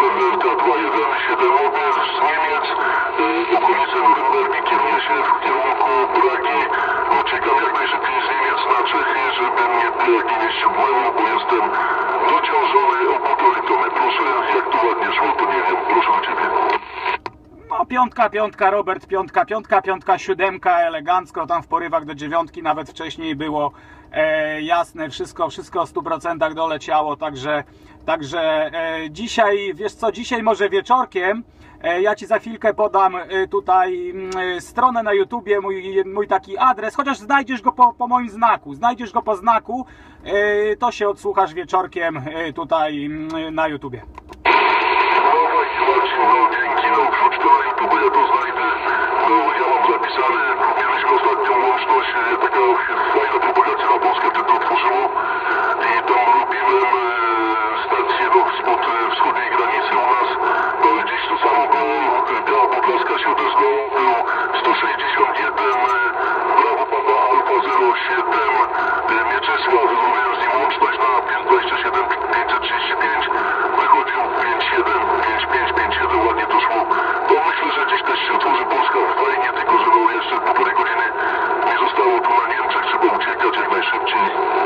Wernerta 217 odbiór z Niemiec, okolice Norymbergi kieruje się w kierunku Pragi. Uciekam jak najszybciej z Niemiec na Czechy, żeby mnie Pragi nie ściągnęło, bo jestem dociążony o piątka, piątka, Robert, piątka, piątka, piątka, siódemka, elegancko, tam w porywach do dziewiątki nawet wcześniej było e, jasne, wszystko, wszystko w 100% doleciało, także, także e, dzisiaj, wiesz co, dzisiaj może wieczorkiem, e, ja Ci za chwilkę podam e, tutaj mm, e, stronę na YouTubie, mój, mój taki adres, chociaż znajdziesz go po, po moim znaku, znajdziesz go po znaku, to się odsłuchasz wieczorkiem tutaj mm, na YouTubie. Dawaj Marcin, no dzięki, no wrzuć to na YouTube, ja to znajdę. No zapisane, mieliśmy ostatnią łączność, e, taka fajna propagacja na Polskę wtedy otworzyło. I tam robiłem e, stację no, spod e, wschodniej granicy u nas. No i gdzieś to samo było, Biała Podlaska się odezwała, był 161 e, Please.